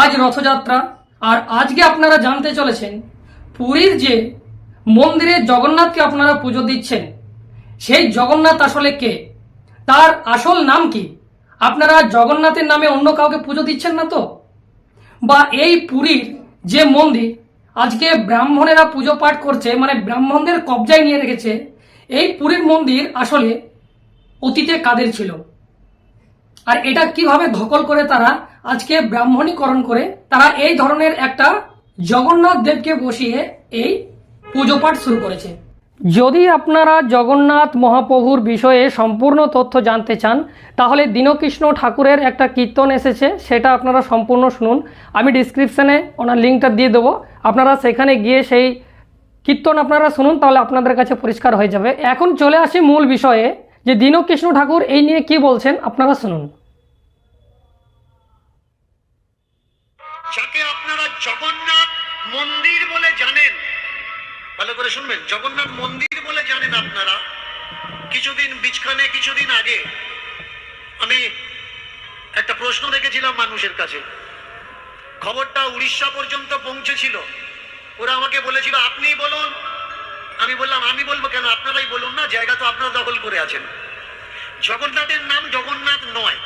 আজ রথযাত্রা। আর আজকে আপনারা জানতে চলেছেন, পুরীর যে মন্দিরে জগন্নাথকে আপনারা পুজো দিচ্ছেন, সেই জগন্নাথ আসলে কে? তার আসল নাম কি? আপনারা জগন্নাথের নামে অন্য কাউকে পুজো দিচ্ছেন না তো? বা এই পুরীর যে মন্দির, আজকে ব্রাহ্মণেরা পুজো পাঠ করছে মানে ব্রাহ্মণদের কবজায় নিয়ে রেখেছে, এই পুরীর মন্দির আসলে অতীতে কাদের ছিল? আর এটা কীভাবে ধকল করে তারা আজকে ব্রাহ্মণীকরণ করে? তারা এই ধরনের একটা জগন্নাথ দেবকে বসিয়ে এই পুজো পাঠ শুরু করেছে। যদি আপনারা জগন্নাথ মহাপ্রভুর বিষয়ে সম্পূর্ণ তথ্য জানতে চান, তাহলে দীনকৃষ্ণ ঠাকুরের একটা কীর্তন এসেছে, সেটা আপনারা সম্পূর্ণ শুনুন। আমি ডিসক্রিপশানে ওনার লিঙ্কটা দিয়ে দেবো। আপনারা সেখানে গিয়ে সেই কীর্তন আপনারা শুনুন, তাহলে আপনাদের কাছে পরিষ্কার হয়ে যাবে। এখন চলে আসি মূল বিষয়ে, যে দীনকৃষ্ণ ঠাকুর এই নিয়ে কি বলছেন, আপনারা শুনুন। যাকে আপনারা জগন্নাথ মন্দির বলে জানেন, ভালো করে শুনবেন, জগন্নাথ মন্দির বলে জানেন আপনারা, কিছুদিন বিচখানে কিছুদিন আগে আমি একটা প্রশ্ন রেখেছিলাম মানুষের কাছে। খবরটা উড়িষ্যা পর্যন্ত পৌঁছেছিল। ওরা আমাকে বলেছিল আপনি বলুন। আমি বললাম, আমি বলব কেন? আপনারাই বলুন না, জায়গা তো আপনারা দখল করে আছেন। জগন্নাথের নাম জগন্নাথ নয়।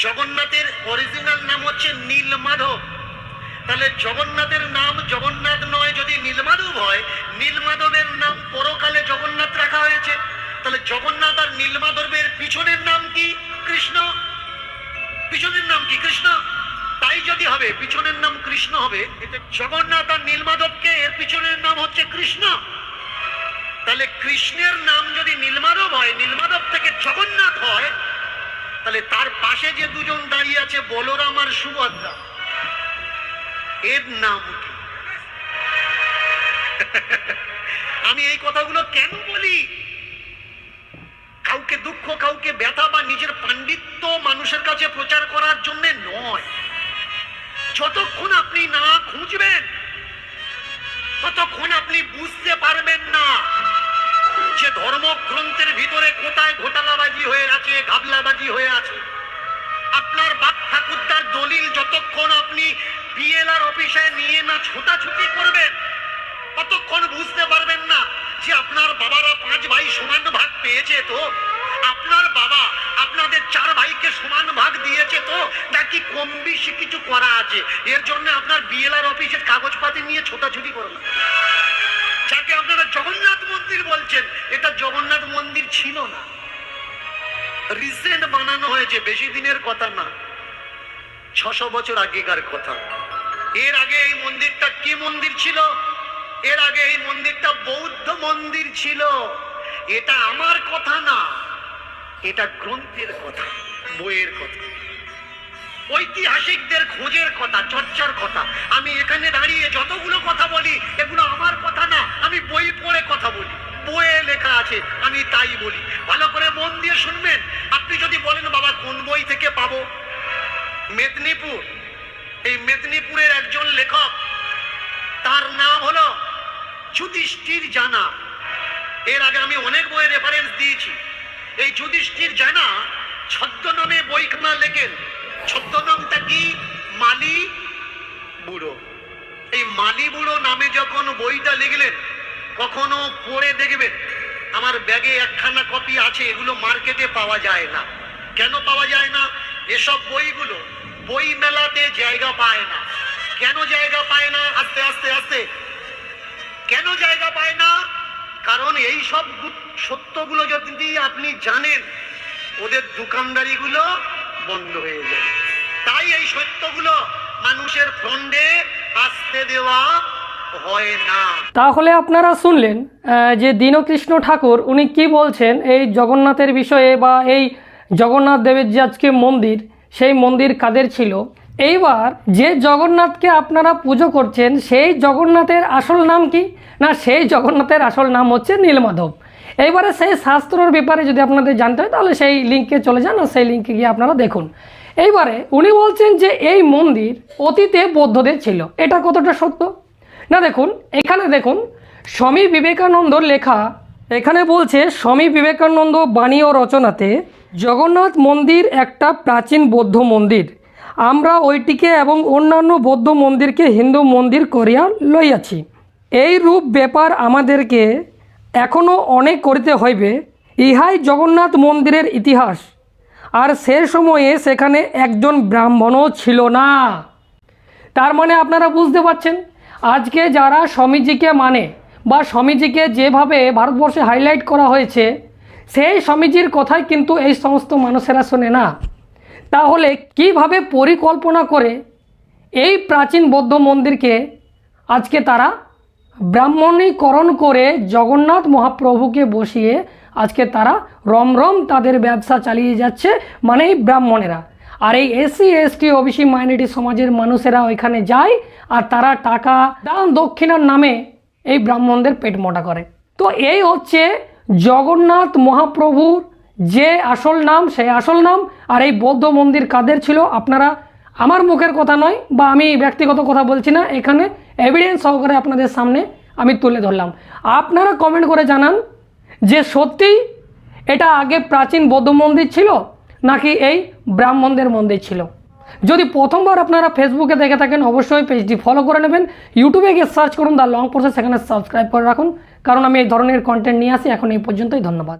জগন্নাথের অরিজিনাল নাম হচ্ছে নীলমাধব। তাহলে জগন্নাথের নাম জগন্নাথ নয়, যদি নীলমাধব হয়, নীলমাধবের নাম পরকালে জগন্নাথ রাখা হয়েছে। তাহলে জগন্নাথ আর নীলমাধবের পিছনের নাম কি? কৃষ্ণ। পিছনের নাম কি? কৃষ্ণ। তাই যদি হবে, পিছনের নাম কৃষ্ণ হবে, এতে জগন্নাথ আর নীলমাধবকে এর পিছনের নাম হচ্ছে কৃষ্ণ। তাহলে কৃষ্ণের নাম যদি নীলমাধব হয়, নীলমাধব থেকে জগন্নাথ হয় তাহলে তার পাশে যে দুজন দাঁড়িয়ে আছে বলরাম আর সুভদ্রা। এর নাম আমি এই কথাগুলো কেন বলি? কাউকে দুঃখ, কাউকে ব্যথা বা নিজের পাণ্ডিত্য মানুষের কাছে প্রচার করার জন্য নয়। যতক্ষণ আপনি না খুঁজবেন, ততক্ষণ আপনি বুঝতে পারবেন না যে ধর্মগ্রন্থের ভিতরে যতক্ষণ আপনি বিএলআর অফিসে নিয়ে না ছোটাছুটি করবেন? ততক্ষণ বুঝতে পারবেন না যে আপনার বাবারা পাঁচ ভাই সমান ভাগ পেয়েছে তো? আপনার বাবা আপনাদের চার ভাইকে সমান ভাগ দিয়েছে তো? নাকি কম বেশি কিছু করা আছে? এর জন্য আপনার বিএলআর অফিসের কাগজপাতি নিয়ে ছোটাছুটি করবেন যাকে আপনারা জগন্নাথ মন্দির বলছেন, এটা জগন্নাথ মন্দির ছিল না। রিসেন্ট বানানো হয়েছে, বেশি দিনের কথা না। ছশো বছর আগেকার কথা। এর আগে এই মন্দিরটা কি মন্দির ছিল? এর আগে এই মন্দিরটা বৌদ্ধ মন্দির ছিল। এটা আমার কথা না, এটা গ্রন্থের কথা, বইয়ের কথা। ঐতিহাসিকদের খোঁজের কথা, চর্চার কথা। আমি এখানে দাঁড়িয়ে যতগুলো কথা বলি, এগুলো আমার কথা না, আমি বই পড়ে কথা বলি। বইয়ে লেখা আছে, আমি তাই বলি। ভালো করে মন দিয়ে শুনবেন। আপনি যদি বলেন, বাবা, কোন বই থেকে পাবো? মেদিনীপুর। এই মেদিনীপুরের একজন লেখক, তার নাম হলো যুধিষ্ঠির জানা। এর আগে আমি অনেক বইয়ের রেফারেন্স দিয়েছি। এই যুধিষ্ঠির জানা ছদ্মনামে বইখানা লেখেন। ছদ্মনামটা কি? মালি বুড়ো। এই মালি বুড়ো নামে যখন বইটা লিখলেন, কখনো পড়ে দেখবেন, আমার ব্যাগে একখানা কপি আছে, এগুলো মার্কেটে পাওয়া যায় না। কেন পাওয়া যায় না? এসব বইগুলো বই মেলাতে জায়গা পায় না। কেন জায়গা পায় না? আস্তে আস্তে আস্তে। কেন জায়গা পায় না? কারণ এই সব সত্যগুলো যদি আপনি জানেন, ওদের দোকানদারিগুলো বন্ধ হয়ে যায় তাই এই সত্যগুলো মানুষের ফ্রন্টে আসতে দেওয়া তাহলে আপনারা শুনলেন যে দীনকৃষ্ণ ঠাকুর, উনি কি বলছেন এই জগন্নাথের বিষয়ে বা এই জগন্নাথ দেবের যে আজকে মন্দির সেই মন্দির কাদের ছিল? এইবার যে জগন্নাথকে আপনারা পুজো করছেন, সেই জগন্নাথের আসল নাম কি? না, সেই জগন্নাথের আসল নাম হচ্ছে নীলমাধব। এইবারে সেই শাস্ত্রর ব্যাপারে যদি আপনাদের জানতে হয়, তাহলে সেই লিঙ্কে চলে যান সেই লিঙ্কে গিয়ে আপনারা দেখুন। এইবারে উনি বলছেন যে এই মন্দির অতীতে বৌদ্ধদের ছিল। এটা কতটা সত্য? না, দেখুন, এখানে দেখুন, স্বামী বিবেকানন্দর লেখা, এখানে বলছে, স্বামী বিবেকানন্দ বাণী ও রচনাতে জগন্নাথ মন্দির একটা প্রাচীন বৌদ্ধ মন্দির। আমরা ওইটিকে এবং অন্যান্য বৌদ্ধ মন্দিরকে হিন্দু মন্দির করিয়া লইয়াছি। এই রূপ ব্যাপার আমাদেরকে এখনও অনেক করিতে হইবে। ইহাই জগন্নাথ মন্দিরের ইতিহাস। আর সে সময়ে সেখানে একজন ব্রাহ্মণও ছিল না। তার মানে আপনারা বুঝতে পারছেন, আজকে যারা স্বামীজিকে মানে বা স্বামীজিকে যেভাবে ভারতবর্ষে হাইলাইট করা হয়েছে সেই স্বামীজির কথাই কিন্তু এই সমস্ত মানুষেরা শোনে না। তাহলে কীভাবে পরিকল্পনা করে এই প্রাচীন বৌদ্ধ মন্দিরকে আজকে তারা ব্রাহ্মণীকরণ করে জগন্নাথ মহাপ্রভুকে বসিয়ে আজকে তারা রমরম তাদের ব্যবসা চালিয়ে যাচ্ছে মানে এই ব্রাহ্মণেরা। আর এই এসসি এসটি ওবিসি মাইনরিটি সমাজের মানুষেরা ওইখানে যায় আর তারা টাকা দান দক্ষিণার নামে এই ব্রাহ্মণদের পেট মোটা করে। তো এই হচ্ছে জগন্নাথ মহাপ্রভুর যে আসল নাম, সেই আসল নাম আর এই বৌদ্ধ মন্দির কাদের ছিল আপনারা আমার মুখের কথা নয় বা আমি ব্যক্তিগত কথা বলছি না, এখানে এভিডেন্স সহকারে আপনাদের সামনে আমি তুলে ধরলাম। আপনারা কমেন্ট করে জানান যে সত্যিই এটা আগে প্রাচীন বৌদ্ধ মন্দির ছিল নাকি এই ব্রাহ্মণদের মন্দির ছিল। যদি প্রথমবার আপনারা ফেসবুকে দেখে থাকেন, অবশ্যই পেজটি ফলো করে নেবেন। ইউটিউবে গিয়ে সার্চ করুন দ্য লং প্রসেস সেখানে সাবস্ক্রাইব করে রাখুন। কারণ আমি এই ধরনের কন্টেন্ট নিয়ে আসি এখন এই পর্যন্তই ধন্যবাদ।